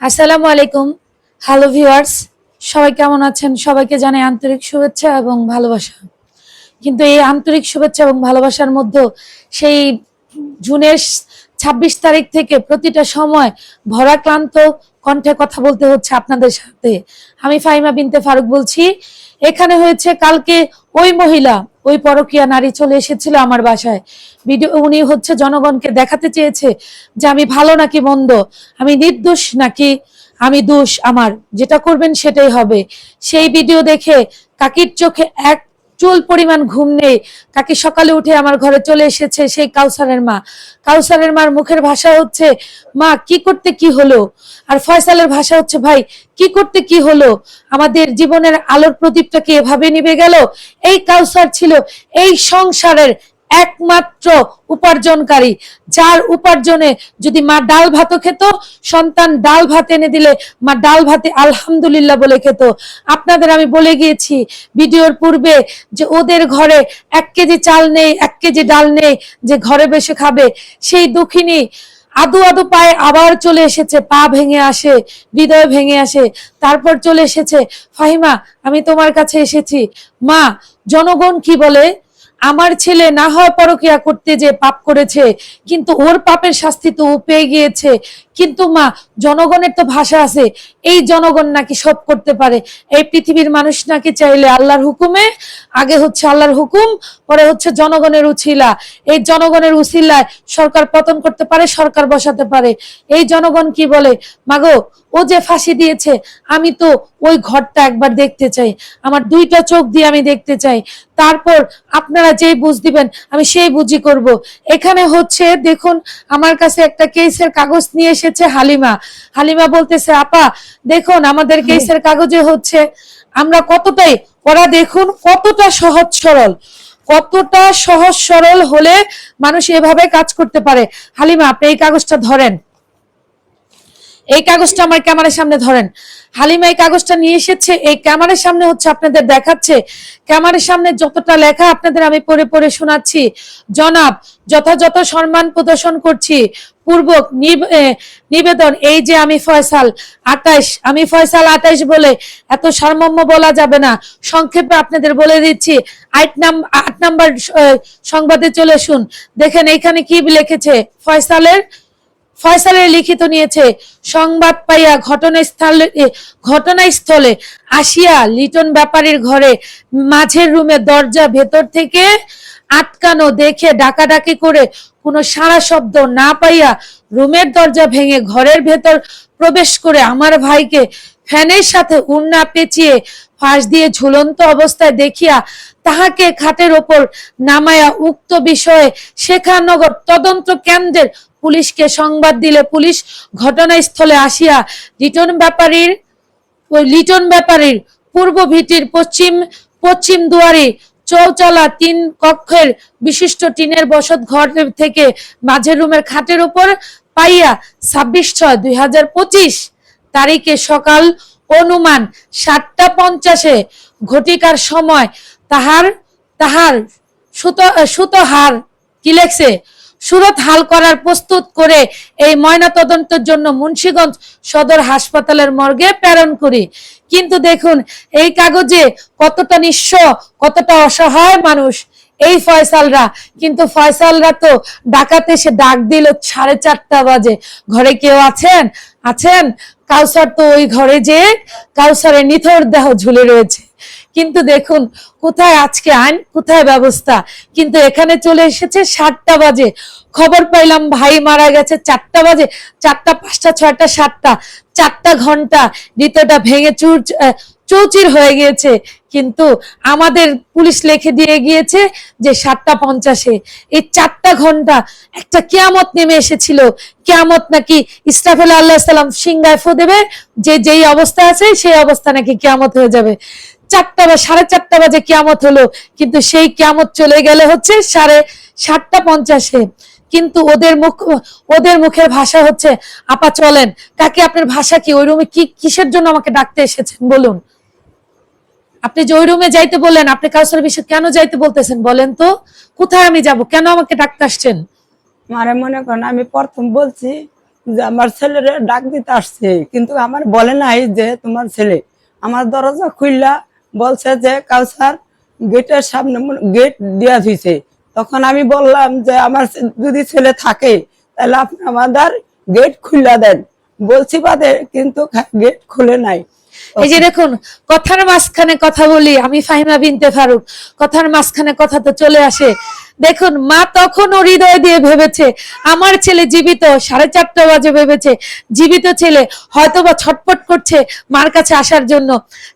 আসসালামু আলাইকুম। Hello viewers সবাই কেমন আছেন? সবাইকে জানাই আন্তরিক শুভেচ্ছা এবং ভালোবাসা। কিন্তু এই আন্তরিক শুভেচ্ছা এবং ভালোবাসার মধ্যে সেই জুনের ছাব্বিশ তারিখ থেকে প্রতিটা সময় ভরা ক্লান্ত কণ্ঠে কথা বলতে হচ্ছে আপনাদের সাথে। আমি ফাইমা বিনতে ফারুক বলছি। এখানে হয়েছে, কালকে ওই মহিলা, ওই পরকিয়া নারী চলে এসেছিল আমার বাসায়। ভিডিও, উনি হচ্ছে জনগণকে দেখাতে চেয়েছে যে আমি ভালো নাকি মন্দ, আমি নির্দোষ নাকি আমি দোষ আমার, যেটা করবেন সেটাই হবে। সেই ভিডিও দেখে কাকির চোখে এক চুল পরিমাণ ঘুম নেই। কাকি সকালে উঠে আমার ঘরে চলে এসেছে সেই কাউসারের মা। কাউসারের মার মুখের ভাষা হচ্ছে, মা, কি করতে কি হলো? আর ফয়সালের ভাষা হচ্ছে, ভাই, কি করতে কি হলো? আমাদের জীবনের আলোর প্রদীপটাকে এভাবে নিবে গেল? এই কাউসার ছিল এই সংসারের একমাত্র উপার্জনকারী, যার উপার্জনে যদি মা ডাল ভাতও খেত, সন্তান ডাল ভাত এনে দিলে মা ডাল ভাতে আলহামদুলিল্লাহ বলে খেত। আপনাদের আমি বলে গিয়েছি ভিডিওর পূর্বে যে ওদের ঘরে এক কেজি চাল নেই, এক কেজি ডাল নেই, যে ঘরে বসে খাবে, সেই দুঃখিনী আদু আদু পায়ে আবার চলে এসেছে, পা ভেঙে আসে, হৃদয় ভেঙে আসে, তারপর চলে এসেছে, ফাহিমা, আমি তোমার কাছে এসেছি। মা, জনগণ কি বলে? আমার ছেলে না হয় পরকিয়া করতে যে পাপ করেছে, কিন্তু ওর পাপের শাস্তি তো পেয়ে গিয়েছে। কিন্তু মা, জনগণের তো ভাষা আছে। এই জনগণ নাকি সব করতে পারে। এই পৃথিবীর মানুষ নাকি চাইলে আল্লাহর হুকুমে, আগে হচ্ছে আল্লাহর হুকুম, পরে হচ্ছে জনগণের উছিলা। এই জনগণের উছিলায় সরকার পতন করতে পারে, সরকার বসাতে পারে। এই জনগণ কি বলে, মাগো, ও যে ফাঁসি দিয়েছে, আমি তো ওই ঘরটা একবার দেখতে চাই। আমার দুইটা চোখ দিয়ে আমি দেখতে চাই। তারপর আপনারা যেই বুঝ দিবেন, আমি সেই বুঝি করব। এখানে হচ্ছে, দেখুন, আমার কাছে একটা কেসের কাগজ নিয়ে এসেছে হালিমা। হালিমা বলতেছে আপা দেখুন আমাদের কেসের কাগজে হচ্ছে আমরা কতটাই ওরা দেখুন কতটা সহজ সরল। কতটা সহজ সরল হলে মানুষ এভাবে কাজ করতে পারে। হালিমা আপনি এই কাগজটা ধরেন। এই কাগজটা আমার ক্যামেরার সামনে ধরেন। হালিমা এই কাগজটা নিয়ে এসেছে, এই ক্যামেরার সামনে হচ্ছে আপনাদের দেখাচ্ছে। ক্যামেরার সামনে যতটা লেখা আপনাদের আমি পড়ে পড়ে শোনাচ্ছি। জনাব, যথাযথ সম্মান প্রদর্শন করছি। পূর্বক নিবেদন, এই যে আমি ফয়সাল আটাইশ, আমি ফয়সাল আটাইশ বলে এত সারমর্ম বলা যাবে না। সংক্ষেপে আপনাদের বলে দিচ্ছি, আট নাম আট নাম্বার সংবাদে চলে শুন দেখেন এইখানে কি লিখেছে? ফয়সালের ফয়সালের লিখিত নিয়েছে, সংবাদ পাইয়া ঘটনাস্থলে ঘটনাস্থলে আসিয়া লিটন ব্যাপারীর ঘরে মাঝের রুমে দরজা ভেতর থেকে আটকানো দেখে ডাকাডাকি করে কোনো সারা শব্দ না পাইয়া রুমের দরজা ভেঙে ঘরের ভেতর প্রবেশ করে আমার ভাইকে ফ্যানের সাথে উন্না পেঁচিয়ে ফাঁস দিয়ে ঝুলন্ত অবস্থায় দেখিয়া তাহাকে খাটের ওপর নামায়া উক্ত বিষয়ে শেখানগর তদন্ত কেন্দ্রের পুলিশকে সংবাদ দিলে পুলিশ ঘটনাস্থলে আসিয়া লিটন ব্যাপারীর, ওই লিটন ব্যাপারীর পূর্ব ভিটির পশ্চিম পশ্চিম দুয়ারে চৌচালা তিন কক্ষের বিশিষ্ট টিনের বসত ঘর থেকে মাঝের রুমের খাটের উপর পাইয়া ছাব্বিশ ছয় দুই তারিখে সকাল অনুমান সাতটা পঞ্চাশে ঘটিকার সময় তাহার তাহার সুত সুতহার কি লেখছে? সুরত হাল করার প্রস্তুত করে এই ময়না তদন্তের জন্য মুন্সীগঞ্জ সদর হাসপাতালের মর্গে প্রেরণ করি। কিন্তু দেখুন, এই কাগজে কতটা নিঃস্ব, কতটা অসহায় মানুষ এই ফয়সালরা। কিন্তু ফয়সালরা তো ডাকাতে সে ডাক দিল সাড়ে চারটা বাজে। ঘরে কেউ আছেন? আছেন? কাউসার তো ওই ঘরে যে, কাউসারের নিথর দেহ ঝুলে রয়েছে। কিন্তু দেখুন, কোথায় আজকে আইন, কোথায় ব্যবস্থা? কিন্তু এখানে চলে এসেছে সাতটা বাজে। খবর পাইলাম, ভাই মারা গেছে চারটা বাজে, চারটা, পাঁচটা, ছয়টা, সাতটা, চারটা ঘণ্টা। হৃদয়টা ভেঙে চুর চৌচির হয়ে গিয়েছে। কিন্তু আমাদের পুলিশ লিখে দিয়ে গিয়েছে যে সাতটা পঞ্চাশে। এই চারটা ঘণ্টা, একটা কেয়ামত নেমে এসেছিল। কেয়ামত নাকি ইসরাফেল আল্লাহ সাল্লাম সিংগায় ফো দেবে, যে যেই অবস্থা আছে সেই অবস্থা নাকি কেয়ামত হয়ে যাবে। চারটা বা সাড়ে চারটা বাজে কেয়ামত হলো, কিন্তু সেই কেয়ামত চলে গেলে হচ্ছে সাড়ে সাতটা পঞ্চাশে। কিন্তু ওদের মুখ, ওদের মুখের ভাষা হচ্ছে, আপা চলেন। কাকে, আপনার ভাষা কি? ওই রুমে কি, কিসের জন্য আমাকে ডাকতে এসেছেন? বলুন। আপনি যে ওই রুমে যাইতে বললেন, আপনি কাউসার বিষয়ে কেন যাইতে বলতেছেন? বলেন তো, কোথায় আমি যাব? কেন আমাকে ডাকতে আসছেন? মারে মনে করেন, আমি প্রথম বলছি যে আমার ছেলেরে ডাক দিতে আসছে, কিন্তু আমার বলে নাই যে তোমার ছেলে। আমার দরজা খুললা বলছে যে কাউসার গেটের সামনে গেট দেওয়া হয়েছে তখন আমি বললাম যে, আমার যদি ছেলে থাকে, তাহলে আপনি আমাদের গেট খুললা দেন। বলছি বাদে, কিন্তু গেট খুলে নাই। এই যে দেখুন কথার মাঝখানে কথা বলি আমি ফাহিমা বিনতে ফারুক। কথার মাঝখানে কথা তো চলে আসে। দেখুন মা তখন তখনও হৃদয় দিয়ে ভেবেছে আমার ছেলে জীবিত সাড়ে চারটা বাজে ভেবেছে জীবিত ছেলে হয়তোবা ছটপট করছে মার কাছে আসার জন্য।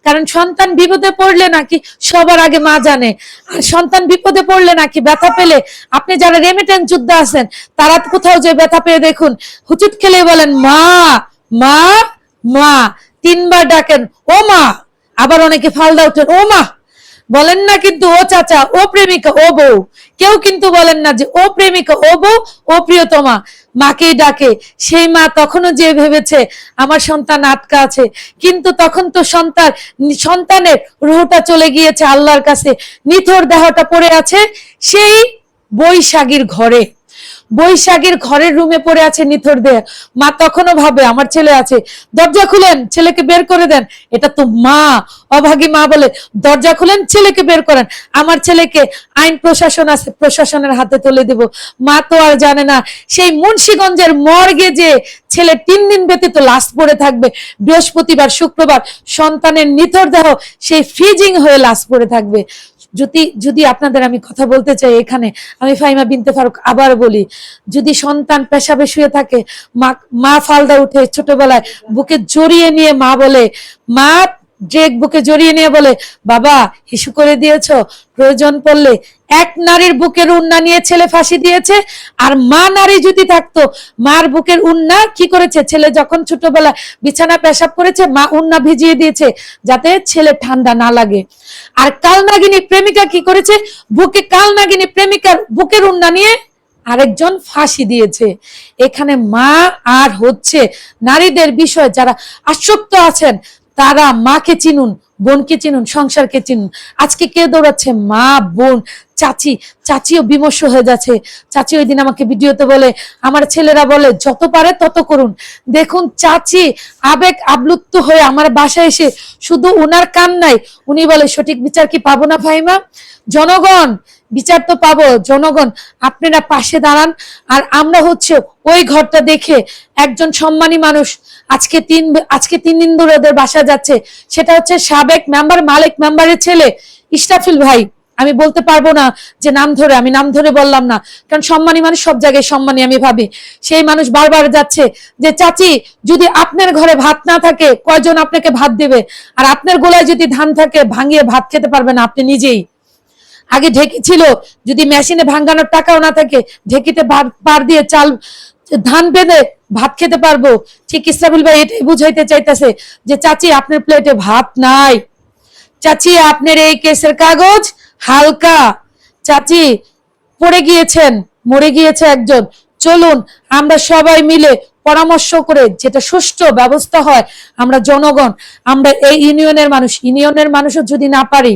কারণ সন্তান বিপদে পড়লে নাকি সবার আগে মা জানে। আর সন্তান বিপদে পড়লে নাকি ব্যথা পেলে আপনি যারা রেমিটেন্স যুদ্ধ আছেন তারা কোথাও যে ব্যথা পেয়ে দেখুন হুচুট খেলে বলেন মা মা মা। তিনবার ডাকেন, ও মা! আবার অনেকে ফালদা উঠেন ও মা! বলেন না কিন্তু, ও চাচা, ও প্রেমিকা, ও বউ। কেউ কিন্তু বলেন না যে, ও প্রেমিকা, ও বউ, ও প্রিয়তমা। মাকেই ডাকে, সেই মা তখনও যে ভেবেছে, আমার সন্তান আটকা আছে। কিন্তু তখন তো সন্তান, সন্তানের রুহটা চলে গিয়েছে আল্লাহর কাছে, নিথর দেহটা পড়ে আছে সেই বৈশাখীর ঘরে। বৈশাখীর ঘরের রুমে পড়ে আছে নিথর দেহ। মা তখনও ভাবে, আমার ছেলে আছে। দরজা খুলেন, ছেলেকে বের করে দেন। এটা তো মা। অভাগী মা বলে, দরজা খুলেন, ছেলেকে বের করেন। আমার ছেলেকে আইন প্রশাসন আছে, প্রশাসনের হাতে তুলে দেব। মা তো আর জানে না, সেই মুন্সীগঞ্জের মর্গে যে ছেলে তিন দিন ব্যতীত লাশ পড়ে থাকবে, বৃহস্পতিবার, শুক্রবার, সন্তানের নিথর দেহ, সেই ফ্রিজিং হয়ে লাশ পড়ে থাকবে। যদি যদি আপনাদের আমি কথা বলতে চাই এখানে, আমি ফাইমা বিনতে ফারুক আবার বলি, যদি সন্তান পেশাবে শুয়ে থাকে, মা মা ফালদা উঠে ছোটবেলায় বুকে জড়িয়ে নিয়ে মা বলে, মা ড্রেক বুকে জড়িয়ে নিয়ে বলে, বাবা, হিসু করে দিয়েছ। প্রয়োজন পড়লে এক নারীর বুকের উন্না নিয়ে ছেলে ফাঁসি দিয়েছে, আর মা নারী যদি থাকতো, মার বুকের উন্না কি করেছে? ছেলে যখন ছোটবেলা বিছানা পেশাব করেছে, মা উন্না ভিজিয়ে দিয়েছে, যাতে ছেলে ঠান্ডা না লাগে। আর কালনাগিনী প্রেমিকা কি করেছে? বুকে কালনাগিনী প্রেমিকার বুকের উন্না নিয়ে আরেকজন ফাঁসি দিয়েছে। এখানে মা আর হচ্ছে নারীদের বিষয় যারা আসক্ত আছেন তারা মাকে চিনুন বোনকে চিনুন সংসারকে চিনুন। আজকে কে দৌড়াচ্ছে? মা বোন। চাচি, চাচিও বিমর্ষ হয়ে যাচ্ছে। চাচি ওই দিন আমাকে ভিডিওতে বলে, আমার ছেলেরা বলে, যত পারে তত করুন। দেখুন, চাচি আবেগ আবলুপ্ত হয়ে আমার বাসায় এসে শুধু ওনার কান নাই, উনি বলে, সঠিক বিচার কি পাবো না ভাইমা? জনগণ, বিচার তো পাবো, জনগণ, আপনারা পাশে দাঁড়ান, আর আমরা হচ্ছে ওই ঘরটা দেখে একজন সম্মানী মানুষ আজকে তিন আজকে তিন দিন ধরে ওদের বাসা যাচ্ছে। সেটা হচ্ছে সাবেক মেম্বার মালিক মেম্বারের ছেলে ইস্টাফিল ভাই। আমি বলতে পারব না যে নাম ধরে, আমি নাম ধরে বললাম না। কারণ সম্মানী মানুষ সব জায়গায় সম্মানী, আমি ভাবি। সেই মানুষ বারবার যাচ্ছে যে, চাচি, যদি আপনার ঘরে ভাত না থাকে, কয়জন আপনাকে ভাত দেবে? আর আপনার গোলায় যদি ধান থাকে, ভাঙিয়ে ভাত খেতে পারবেন আপনি নিজেই। আগে ঢেকি ছিল, যদি মেশিনে ভাঙ্গানোর টাকাও না থাকে, ঢেকিতে পার দিয়ে চাল, ধান বেঁধে ভাত খেতে পারব। ঠিক ইসরাফিল ভাই এটাই বুঝাইতে চাইতেছে যে, চাচি, আপনার প্লেটে ভাত নাই। চাচি, আপনার এই কেসের কাগজ হালকা। চাচি, পড়ে গিয়েছেন, মরে গিয়েছে একজন। চলুন, আমরা সবাই মিলে পরামর্শ করে যেটা সুষ্ঠু ব্যবস্থা হয়, আমরা জনগণ, আমরা এই ইউনিয়নের মানুষ, ইউনিয়নের মানুষও যদি না পারি,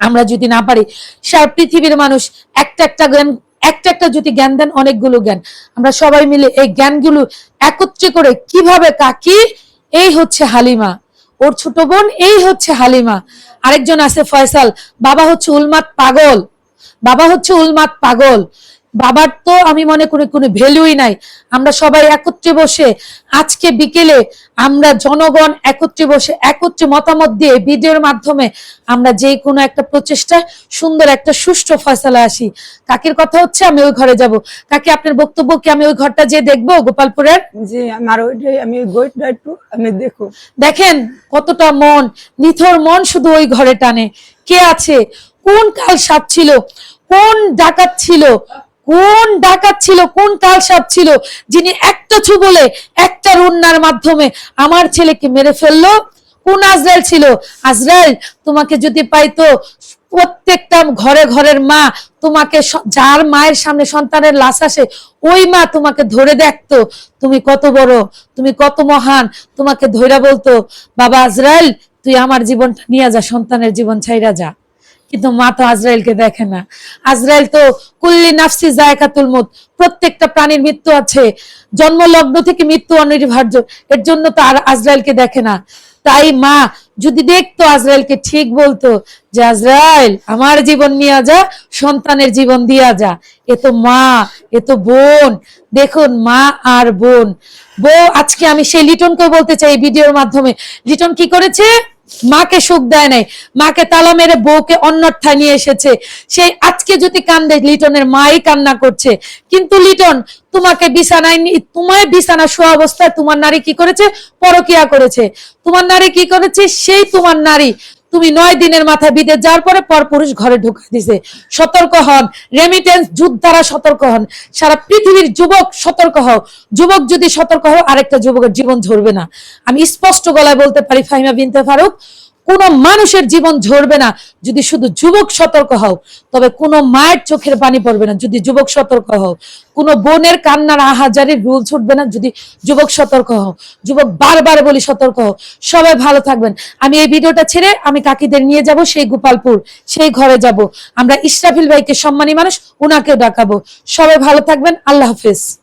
আমরা যদি না পারি, সারা পৃথিবীর মানুষ একটা একটা জ্ঞান, একটা একটা যদি জ্ঞান দেন, অনেকগুলো জ্ঞান। আমরা সবাই মিলে এই জ্ঞানগুলো একত্রে করে কীভাবে কাকি? এই হচ্ছে হালিমা। ওর ছোট বোন, এই হচ্ছে হালিমা। আরেকজন আছে ফয়সাল বাবা হচ্ছে উলমাত পাগল। বাবা হচ্ছে উলমাত পাগল। বাবার তো আমি মনে করি কোনো ভ্যালুই নাই। আমরা সবাই একত্রে বসে আজকে বিকেলে আমরা জনগণ একত্রে বসে একত্রে মতামত দিয়ে ভিডিওর মাধ্যমে আমরা যে কোনো একটা প্রচেষ্টা সুন্দর একটা সুষ্ঠু ফয়সালা আসি। কাকির কথা হচ্ছে আমি ওই ঘরে যাব। কাকি আপনার বক্তব্য কি? আমি ওই ঘরটা যে দেখব গোপালপুরের? যে আমার ওইটাই আমি গইটা একটু আমি দেখো দেখেন কতটা মন নিথর মন শুধু ওই ঘরে টানে। কে আছে? কোন কাল সাপ ছিল? কোন ডাকাত ছিল? কোন ডাকাত ছিল, কোন কাল সাপ ছিল, যিনি একটা ছু বলে একটা রুন্নার মাধ্যমে আমার ছেলেকে মেরে ফেলল? কোন আজরাইল ছিল? আজরাইল তোমাকে যদি পাইতো, প্রত্যেকটা ঘরে ঘরের মা তোমাকে যার মায়ের সামনে সন্তানের লাশ আসে, ওই মা তোমাকে ধরে দেখতো। তুমি কত বড়, তুমি কত মহান, তোমাকে ধৈরা বলতো, বাবা আজরাইল, তুই আমার জীবনটা নিয়ে যা, সন্তানের জীবন ছাইরা যা। কিন্তু মা তো আজরাইলকে দেখে না। আজরাইল তো কুল্লি নাফসি জায়কাতুল মত প্রত্যেকটা প্রাণীর মৃত্যু আছে। জন্ম লগ্ন থেকে মৃত্যু অনিবার্য, এর জন্য তো আর আজরাইলকে দেখে না। তাই মা যদি দেখতো আজরাইলকে ঠিক বলতো যে, আজরাইল, আমার জীবন নিয়ে যা, সন্তানের জীবন দিয়া যা। এ তো মা, এ তো বোন। দেখুন মা আর বোন। বউ, আজকে আমি সেই লিটনকে বলতে চাই ভিডিওর মাধ্যমে। লিটন কি করেছে? মাকে সুখ দেয় নাই। মাকে তালা মেরে বউকে অন্যথায় নিয়ে এসেছে। সেই আজকে যদি কান্দে, লিটনের মাই কান্না করছে। কিন্তু লিটন, তোমাকে বিছানায় তোমায় বিছানা শোয়া অবস্থায় তোমার নারী কি করেছে? পরকিয়া করেছে। তোমার নারী কি করেছে? সেই তোমার নারী। তুমি নয় দিনের মাথায় বিদেশ যাওয়ার পরে পর পুরুষ ঘরে ঢুকে দিছে। সতর্ক হন। রেমিটেন্স যুদ্ধ দ্বারা সতর্ক হন। সারা পৃথিবীর যুবক সতর্ক হও। যুবক যদি সতর্ক হও, আরেকটা যুবকের জীবন ঝরবে না। আমি স্পষ্ট গলায় বলতে পারি ফাহিমা বিনতে ফারুক কোন মানুষের জীবন ঝরবে না। যদি শুধু যুবক সতর্ক হও, তবে কোনো মায়ের চোখের পানি পড়বে না। যদি যুবক সতর্ক হও, কোনো বোনের কান্নার আহাজারির রুল ছুটবে না। যদি যুবক সতর্ক হও, যুবক বারবার বলি সতর্ক হও, সবাই ভালো থাকবেন। আমি এই ভিডিওটা ছেড়ে আমি কাকিদের নিয়ে যাব, সেই গোপালপুর, সেই ঘরে যাব। আমরা ইসরাফিল ভাইকে সম্মানী মানুষ, উনাকেও ডাকাবো। সবাই ভালো থাকবেন। আল্লাহ হাফেজ।